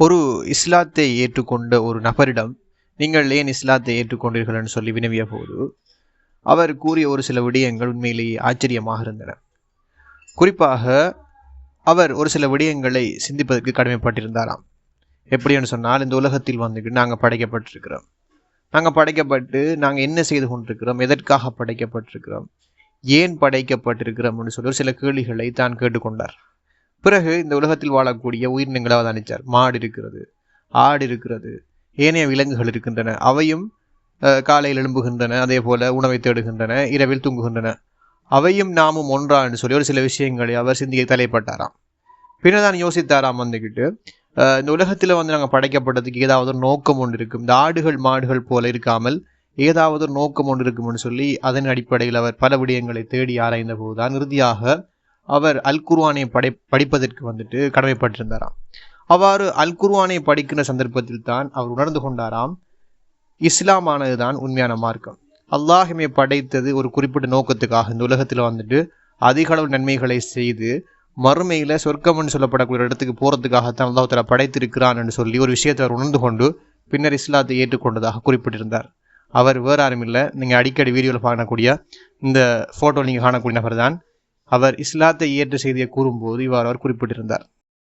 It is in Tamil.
ஒரு இஸ்லாத்தை ஏற்றுக்கொண்ட ஒரு நபரிடம் நீங்கள் ஏன் இஸ்லாத்தை ஏற்றுக்கொண்டீர்கள்? என்று சொல்லி வினவிய போது அவர் கூறிய ஒரு சில விடயங்கள் உண்மையிலேயே ஆச்சரியமாக இருந்தன. குறிப்பாக அவர் ஒரு சில விடயங்களை சிந்திப்பதற்கு கடமைப்பட்டிருந்தாராம். எப்படின்னு சொன்னால் இந்த உலகத்தில் வந்துட்டு நாங்கள் படைக்கப்பட்டிருக்கிறோம். நாங்கள் படைக்கப்பட்டு நாங்கள் என்ன செய்து கொண்டிருக்கிறோம்? எதற்காக படைக்கப்பட்டிருக்கிறோம்? ஏன் படைக்கப்பட்டிருக்கிறோம்னு சொல்லி ஒரு சில கேள்விகளை தான் கேட்டுக்கொண்டார். பிறகு இந்த உலகத்தில் வாழக்கூடிய உயிரினங்களை அவதானித்தார் மாடு இருக்கிறது ஆடு இருக்கிறது ஏனைய விலங்குகள் இருக்கின்றன. அவையும் காலையில் எழும்புகின்றன அதே போல உணவை தேடுகின்றன இரவில் தூங்குகின்றன. அவையும் நாமும் ஒன்றா என்று சொல்லி ஒரு சில விஷயங்களை அவர் சிந்திக்க தலைப்பட்டாராம். பின்னர் தான் யோசித்தாராம் வந்துக்கிட்டு இந்த உலகத்தில் வந்து நாங்கள் படைக்கப்பட்டதுக்கு ஏதாவது ஒரு நோக்கம் ஒன்று இருக்கும். இந்த ஆடுகள் மாடுகள் போல இருக்காமல் ஏதாவது ஒரு நோக்கம் ஒன்று இருக்கும்னு சொல்லி அதன் அடிப்படையில் அவர் பல விடயங்களை தேடி ஆராய்ந்த போதுதான் இறுதியாக அவர் அல் குர்வானை படை படிப்பதற்கு வந்துட்டு கடமைப்பட்டிருந்தாராம். அவ்வாறு அல் குர்வானை படிக்கிற சந்தர்ப்பத்தில் தான் அவர் உணர்ந்து கொண்டாராம். இஸ்லாமானது தான் உண்மையான மார்க்கம். அல்லாஹுமே படைத்தது ஒரு குறிப்பிட்ட நோக்கத்துக்காக இந்த உலகத்தில் வந்துட்டு அதிக அளவு நன்மைகளை செய்து மறுமையில் சொர்க்கம்னு சொல்லப்படக்கூடிய ஒரு இடத்துக்கு போகிறதுக்காகத்தான் அல்லாஹ் தஆலா படைத்திருக்கிறான் என்று சொல்லி ஒரு விஷயத்தை அவர் உணர்ந்து கொண்டு பின்னர் இஸ்லாத்தை ஏற்றுக்கொண்டதாக குறிப்பிட்டிருந்தார். அவர் வேறு யாரும் இல்லை. நீங்கள் அடிக்கடி வீடியோவில் காணக்கூடிய இந்த ஃபோட்டோ நீங்கள் காணக்கூடிய நபர் தான் அவர் இஸ்லாத்தை ஏற்ற செய்தியை கூறும்போது இவ்வாறு அவர் குறிப்பிட்டிருந்தார்.